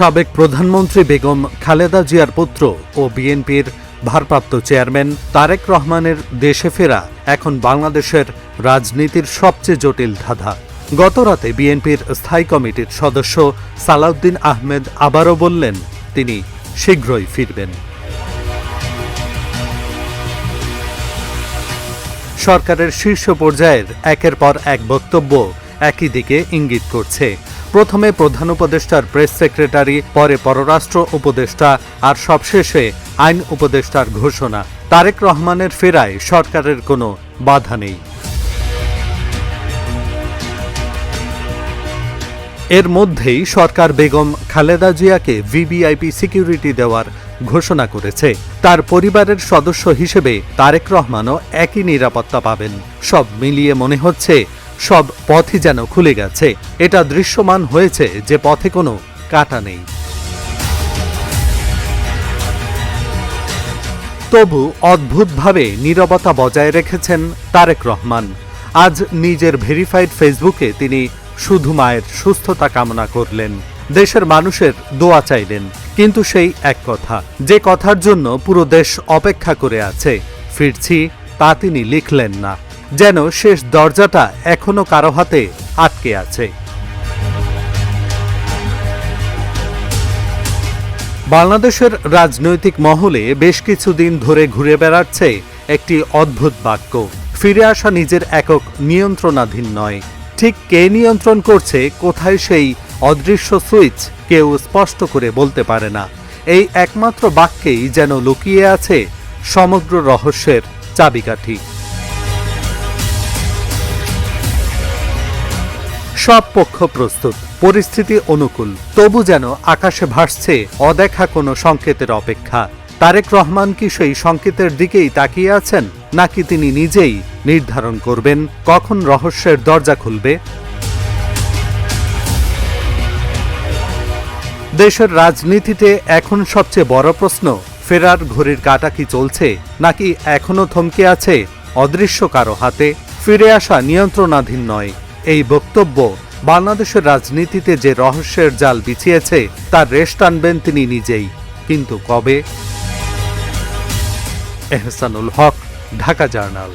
সাবেক প্রধানমন্ত্রী বেগম খালেদা জিয়ার পুত্র ও বিএনপির ভারপ্রাপ্ত চেয়ারম্যান তারেক রহমানের দেশে ফেরা এখন বাংলাদেশের রাজনীতির সবচেয়ে জটিল ধাঁধা। গতরাতে বিএনপির স্থায়ী কমিটির সদস্য সালাউদ্দিন আহমেদ আবারও বললেন, তিনি শীঘ্রই ফিরবেন। সরকারের শীর্ষ পর্যায়ের একের পর এক বক্তব্য একই দিকে ইঙ্গিত করছে। প্রথমে প্রধান উপদেষ্টার প্রেস সেক্রেটারি, পরে পররাষ্ট্র উপদেষ্টা আর সবশেষে আইন উপদেষ্টার ঘোষণা। তারেক রহমানের ফেরায় সরকারের কোনো বাধা নেই। এর মধ্যেই সরকার বেগম খালেদা জিয়াকে ভিভিআইপি সিকিউরিটি দেওয়ার ঘোষণা করেছে। তার পরিবারের সদস্য হিসেবে তারেক রহমানও একই নিরাপত্তা পাবেন। সব মিলিয়ে মনে হচ্ছে সব পথই যেন খুলে গেছে। এটা দৃশ্যমান হয়েছে যে পথে কোনো কাটা নেই। তবু অদ্ভুতভাবে নীরবতা বজায় রেখেছেন তারেক রহমান। আজ নিজের ভেরিফাইড ফেসবুকে তিনি শুধু মায়ের সুস্থতা কামনা করলেন। দেশের মানুষের দোয়া চাইলেন। কিন্তু সেই এক কথা, যে কথার জন্য পুরো দেশ অপেক্ষা করে আছে, ফিরছি তা তিনি লিখলেন না। যেন শেষ দরজাটা এখনও কারও হাতে আটকে আছে। বাংলাদেশের রাজনৈতিক মহলে বেশ কিছুদিন ধরে ঘুরে বেড়াচ্ছে একটি অদ্ভুত বাক্য, ফিরে আসা নিজের একক নিয়ন্ত্রণাধীন নয়। ঠিক কে নিয়ন্ত্রণ করছে, কোথায় সেই অদৃশ্য সুইচ, কেউ স্পষ্ট করে বলতে পারে না। এই একমাত্র বাক্যেই যেন লুকিয়ে আছে সমগ্র রহস্যের চাবিকাঠি। সব পক্ষ প্রস্তুত। পরিস্থিতি অনুকূল। তবু যেন আকাশে ভাসছে অদেখা কোনো সংকেতের অপেক্ষা। তারেক রহমান কি সেই সংকেতের দিকেই তাকিয়ে আছেন, নাকি তিনি নিজেই নির্ধারণ করবেন, কখন রহস্যের দরজা খুলবে? দেশের রাজনীতিতে এখন সবচেয়ে বড় প্রশ্ন, ফেরার ঘড়ির কাটা কি চলছে, নাকি এখনও থমকে আছে অদৃশ্য কারও হাতে? ফিরে আসা নিয়ন্ত্রণাধীন নয়। এই বক্তব্য বাংলাদেশের রাজনীতিতে যে রহস্যের জাল বিছিয়েছে, তার রেশ টানবেন তিনি নিজেই। কিন্তু কবে? এহসানুল হক, ঢাকা জার্নাল।